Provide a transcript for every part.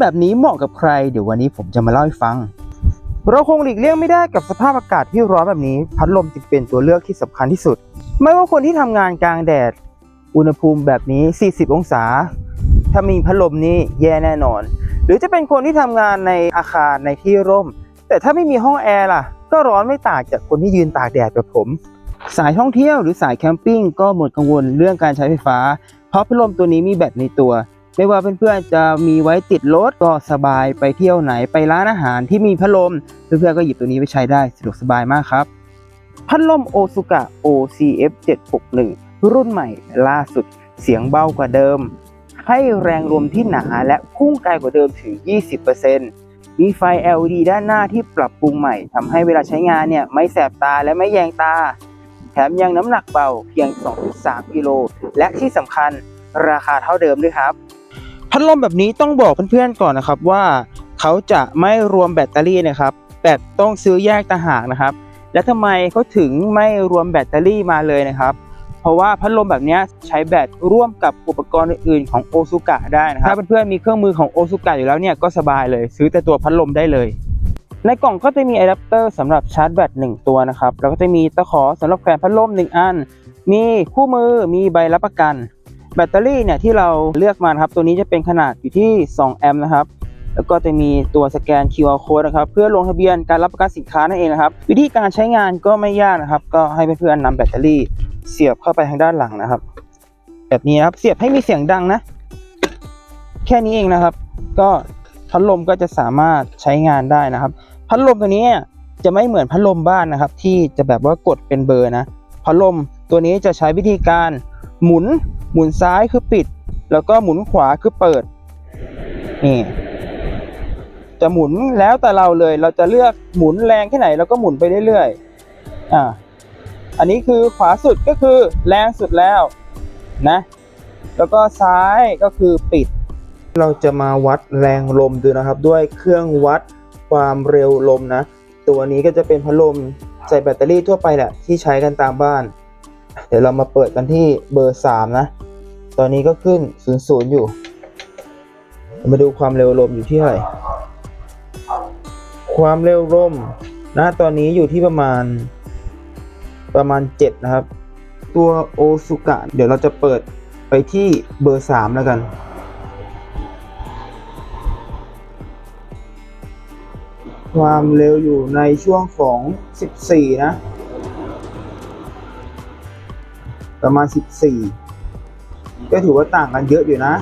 แบบนี้เหมาะกับใคร เดี๋ยววันนี้ผมจะมาเล่าให้ฟัง เราคงหลีกเลี่ยงไม่ได้กับสภาพอากาศที่ร้อนแบบนี้ พัดลมจึงเป็นตัวเลือกที่สำคัญที่สุด ไม่ว่าคนที่ทำงานกลางแดด อุณหภูมิแบบนี้ 40 องศา ถ้ามีพัดลมนี้แย่แน่นอน หรือจะเป็นคนที่ทำงานในอาคารในที่ร่ม แต่ถ้าไม่มีห้องแอร์ล่ะ ก็ร้อนไม่ต่างจากคนที่ยืนตากแดดแบบผม สายท่องเที่ยวหรือสายแคมปิ้งก็หมดกังวลเรื่องการใช้ไฟฟ้า เพราะพัดลมตัวนี้มีแบตในตัว ไม่ว่าเพื่อนๆจะมีไว้ติดรถก็สบายไปเที่ยวไหนไปร้านอาหารที่มีพัดลม เพื่อนๆก็หยิบตัวนี้ไปใช้ได้สะดวกสบายมากครับ พัดลมโอซุกะ OCF 761รุ่นใหม่ล่าสุดเสียงเบากว่าเดิม ให้แรงลมที่หนาและพุ่งไกลกว่าเดิมถึง 20%มีไฟ LED ด้านหน้าที่ปรับปรุงใหม่ทำให้เวลาใช้งานเนี่ยไม่แสบตาและไม่แยงตา แถมยังน้ำหนักเบาเพียง 2.3 กิโล และที่สำคัญราคาเท่าเดิมด้วยครับ พัดลมแบบนี้ต้องบอกเพื่อนๆก่อนนะครับว่าเขาจะไม่รวมแบตเตอรี่นะครับ แบตต้องซื้อแยกต่างหากนะครับ และทำไมเขาถึงไม่รวมแบตเตอรี่มาเลยนะครับ เพราะว่าพัดลมแบบนี้ใช้แบตร่วมกับอุปกรณ์อื่นๆของโอซุกะได้นะครับ ถ้าเพื่อนๆมีเครื่องมือของโอซุกะอยู่แล้วเนี่ยก็สบายเลย ซื้อแต่ตัวพัดลมได้เลย ในกล่องก็จะมีอะแดปเตอร์สำหรับชาร์จแบต1ตัวนะครับ แล้วก็จะมีตะขอสำหรับแขวนพัดลม1อัน มีคู่มือ มีใบรับประกัน แบตเตอรี่เนี่ยที่เราเลือกมาครับตัวนี้จะเป็นขนาดอยู่ที่ 2 แอมป์นะครับแล้วก็จะมีตัวสแกน QR code นะครับเพื่อลงทะเบียนการรับประกันสินค้านั่นเองนะครับ วิธีการใช้งานก็ไม่ยากนะครับ ก็ให้เพื่อนๆนำแบตเตอรี่เสียบเข้าไปทางด้านหลังนะครับ แบบนี้นะครับเสียบให้มีเสียงดังนะ แค่นี้เองนะครับ ก็พัดลมก็จะสามารถใช้งานได้นะครับ พัดลมตัวนี้จะไม่เหมือนพัดลมบ้านนะครับ ที่จะแบบว่ากดเป็นเบอร์นะพัดลมตัวนี้จะใช้วิธีการหมุน หมุนซ้ายคือปิด แล้วก็หมุนขวาคือเปิดนี่จะหมุนแล้วแต่เราเลย เราจะเลือกหมุนแรงแค่ไหนเราก็หมุนไปเรื่อยๆอ่าอันนี้คือขวาสุดก็คือแรงสุดแล้วนะแล้วก็ซ้ายก็คือปิด เราจะมาวัดแรงลมดูนะครับ ด้วยเครื่องวัดความเร็วลมนะ ตัวนี้ก็จะเป็นพัดลมใส่แบตเตอรี่ทั่วไปแหละที่ใช้กันตามบ้าน เดี๋ยวเรามาเปิดกันที่เบอร์ 3 นะ ตอนนี้ก็ขึ้น 00 อยู่ มาดูความเร็วลมอยู่ที่เท่าไหร่ ความเร็วลมนะตอนนี้อยู่ที่ประมาณประมาณ 7 นะครับ ตัวโอซุกะเดี๋ยวเราจะเปิดไปที่เบอร์ 3 แล้วกัน ความเร็วอยู่ในช่วงของ 14 นะ ประมาณ 14 ก็ถือว่าต่างกันเยอะอยู่นะ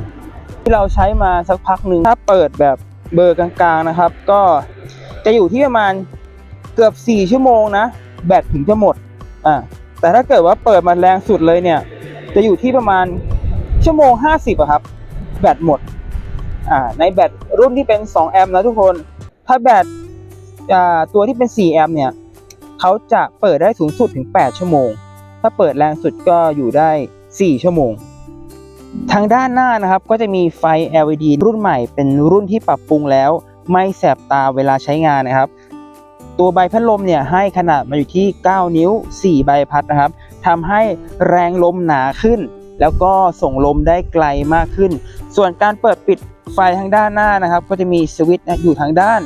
ที่เราใช้มาสักพักหนึ่งถ้าเปิดแบบเบอร์กลางๆนะครับ ก็จะอยู่ที่ประมาณเกือบ 4 ชั่วโมงนะ แบตถึงจะหมดอ่าแต่ถ้าเกิดว่าเปิดมาแรงสุดเลยเนี่ย จะอยู่ที่ประมาณชั่วโมง 50อะครับ แบตหมดอ่าในแบตรุ่นที่เป็น 2 แอมป์นะทุกคน ถ้าแบตอ่าตัวที่เป็น 4 แอมป์เนี่ยเขาจะเปิดได้สูงสุดถึง 8 ชั่วโมง ถ้าเปิดแรงสุดก็อยู่ได้ 4 ชั่วโมง ทางด้านหน้านะครับก็จะมีไฟ LED รุ่นใหม่เป็นรุ่นที่ปรับปรุงแล้ว ไม่แสบตาเวลาใช้งานนะครับ ตัวใบพัดลมเนี่ยให้ขนาดมาอยู่ที่ 9 นิ้ว 4 ใบพัดนะครับทำให้แรงลมหนาขึ้น แล้วก็ส่งลมได้ไกลมากขึ้น ส่วนการเปิดปิดไฟทางด้านหน้านะครับ ก็จะมีสวิตช์อยู่ทางด้าน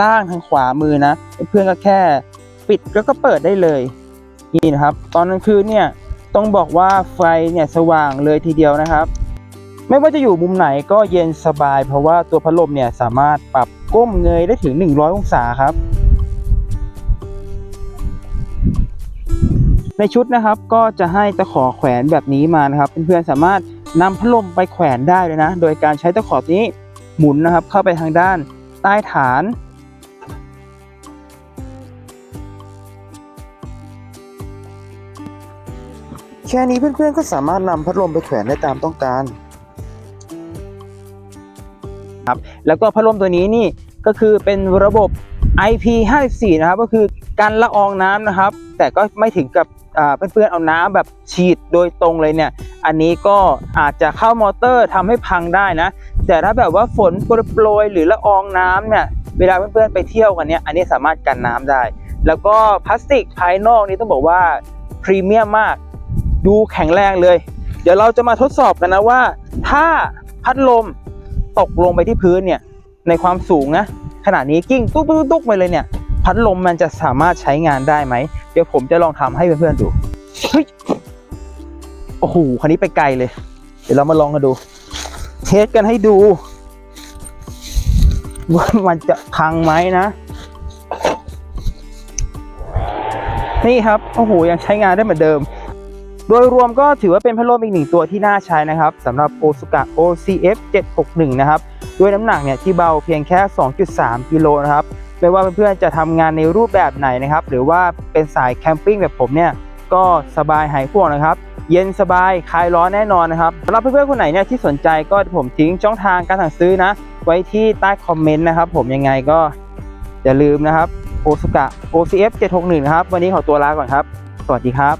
ล่างทางขวามือนะ เพื่อนก็แค่ปิดแล้วก็เปิดได้เลยนี่นะครับ ตอนกลางคืนเนี่ย ต้องบอกว่าไฟเนี่ยสว่างเลยทีเดียวนะครับ ไม่ว่าจะอยู่มุมไหนก็เย็นสบาย เพราะว่าตัวพัดลมเนี่ยสามารถปรับก้มเงยได้ถึง 100 องศาครับ ในชุดนะครับก็จะให้ตะขอแขวนแบบนี้มานะครับเพื่อนๆสามารถนำพัดลมไปแขวนได้เลยนะ โดยการใช้ตะขอตัวนี้หมุนนะครับเข้าไปทางด้านใต้ฐาน แค่นี้เพื่อนๆก็สามารถนำพัดลมไปแขวนได้ตามต้องการครับแล้วก็พัดลมตัวนี้นี่ก็คือเป็นระบบ IP54 นะครับก็คือการละอองน้ำนะครับ แต่ก็ไม่ถึงกับอ่าเพื่อนๆเอาน้ำแบบฉีดโดยตรงเลยเนี่ย อันนี้ก็อาจจะเข้ามอเตอร์ทำให้พังได้นะ แต่ถ้าแบบว่าฝนโปรยหรือละอองน้ำเนี่ยเวลาเพื่อนๆไปเที่ยวกันเนี่ยอันนี้สามารถกันน้ำได้ แล้วก็พลาสติกภายนอกนี่ต้องบอกว่าพรีเมียมมาก ดูแข็งแรงเลย เดี๋ยวเราจะมาทดสอบกันนะว่า ถ้าพัดลมตกลงไปที่พื้นเนี่ยในความสูงนะขนาดนี้กิ้งตุ๊กตุ๊กตุ๊กไปเลยเนี่ย พัดลมมันจะสามารถใช้งานได้ไหม เดี๋ยวผมจะลองทำให้เพื่อนๆดูเฮ้ยโอ้โหคันนี้ไปไกลเลย เดี๋ยวเรามาลองกันดู เทสกันให้ดูว่ามันจะพังไหมนะ นี่ครับ โอ้โห ยังใช้งานได้เหมือนเดิม โดยรวมก็ถือว่าเป็นพัดลมอีกหนึ่งตัวที่น่าใช้นะครับสำหรับ Osuka OCF 761 นะครับ ด้วยน้ำหนักเนี่ยที่เบาเพียงแค่ 2.3 กิโลนะครับไม่ว่าเพื่อนๆจะทำงานในรูปแบบไหนนะครับ หรือว่าเป็นสายแคมปิ้งแบบผมเนี่ยก็สบายหายห่วงนะครับ เย็นสบายคลายร้อนแน่นอนนะครับสำหรับเพื่อนๆคนไหนเนี่ยที่สนใจก็ผมทิ้งช่องทางการสั่งซื้อนะ ไว้ที่ใต้คอมเมนต์นะครับ ผมยังไงก็อย่าลืมนะครับ Osuka OCF 761นะครับ วันนี้ขอตัวลาก่อนครับ สวัสดีครับ